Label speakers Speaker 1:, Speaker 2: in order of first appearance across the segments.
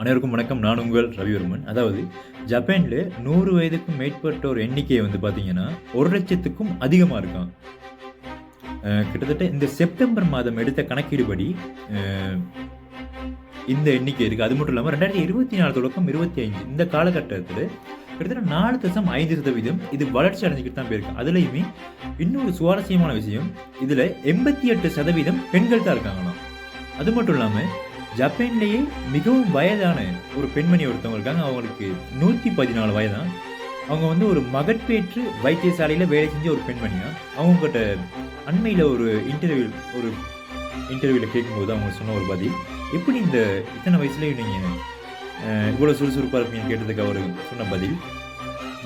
Speaker 1: அனைவருக்கும் வணக்கம். நான் உங்கள் ரவிவர்மன். அதாவது ஜப்பானில் நூறு வயதுக்கும் மேற்பட்டோர் எண்ணிக்கையை வந்து பார்த்தீங்கன்னா ஒரு லட்சத்துக்கும் அதிகமாக இருக்கான். கிட்டத்தட்ட இந்த செப்டம்பர் மாதம் எடுத்த கணக்கீடுபடி இந்த எண்ணிக்கை இருக்குது அது மட்டும் இல்லாமல் ரெண்டாயிரத்தி இருபத்தி நாலு தொடக்கம் இருபத்தி ஐந்து. இந்த காலகட்டத்தில் கிட்டத்தட்ட நாலு தசம் ஐந்து சதவீதம் இது வளர்ச்சி அடைஞ்சிக்கிட்டு தான் போயிருக்கு. அதுலேயுமே இன்னொரு சுவாரஸ்யமான விஷயம் இதில் எண்பத்தி எட்டு சதவீதம் பெண்கள் தான் இருக்காங்களாம். அது மட்டும் இல்லாமல் ஜப்பான்லேயே மிகவும் வயதான ஒரு பெண்மணி ஒருத்தவங்க இருக்காங்க. அவங்களுக்கு நூற்றி பதினாலு வயதான். அவங்க வந்து ஒரு மகட்பேற்று வைத்தியசாலையில் வேலை செஞ்ச ஒரு பெண்மணியா? அவங்கக்கிட்ட அண்மையில் ஒரு இன்டர்வியூ ஒரு இன்டர்வியூவில் கேட்கும்போது அவங்க சொன்ன ஒரு பதில் எப்படி இந்த இத்தனை வயசுலேயும் நீங்கள் இவ்வளோ சுறுசுறுப்பாக இருப்பீங்கன்னு கேட்டதுக்கு அவர் சொன்ன பதில்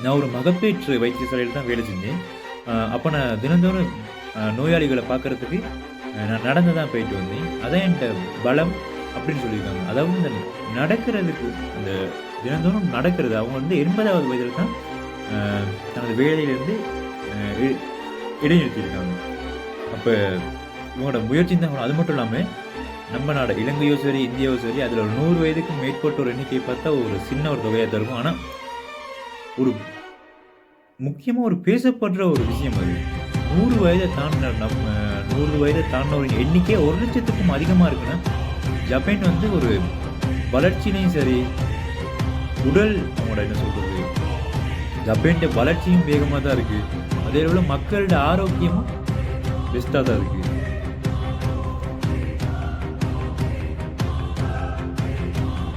Speaker 1: நான் ஒரு மகப்பேற்று வைத்தியசாலையில் தான் வேலை செஞ்சேன். அப்போ நான் தினந்தோறும் நோயாளிகளை பார்க்கறதுக்கு நான் நடந்து தான் போயிட்டு வந்தேன். அதான் என்கிட்ட பலம் அப்படின்னு சொல்லியிருக்காங்க. அதாவது இந்த நடக்கிறதுக்கு இந்த தினந்தோறும் நடக்கிறது அவங்க வந்து எண்பதாவது வயதில் தான் தனது வேலையிலேருந்து இடைநிறுத்தியிருக்காங்க அப்போ இவங்களோட முயற்சி தான் அது மட்டும் இல்லாமல் நம்ம நாடு இலங்கையோ சரி இந்தியாவோ சரி அதில் ஒரு நூறு வயதுக்கும் மேற்பட்ட ஒரு எண்ணிக்கை பார்த்தா ஒரு சின்ன ஒரு தொகையாக தான் இருக்கும். ஆனால் ஒரு முக்கியமாக ஒரு பேசப்படுற ஒரு விஷயம் அது. நூறு வயதை தாண்டின நம்ம நூறு வயதை தாண்டினவரின் எண்ணிக்கை ஒரு லட்சத்துக்கும் அதிகமாக இருக்குன்னா ஜப்பான் வந்து ஒரு வளர்ச்சியிலையும் சரி உடல் அவங்களோட என்ன சொல்கிறது ஜப்பான்ட வளர்ச்சியும் வேகமாக தான் இருக்குது அதே போல் மக்களோட ஆரோக்கியமும் பெஸ்ட்டாக தான் இருக்குது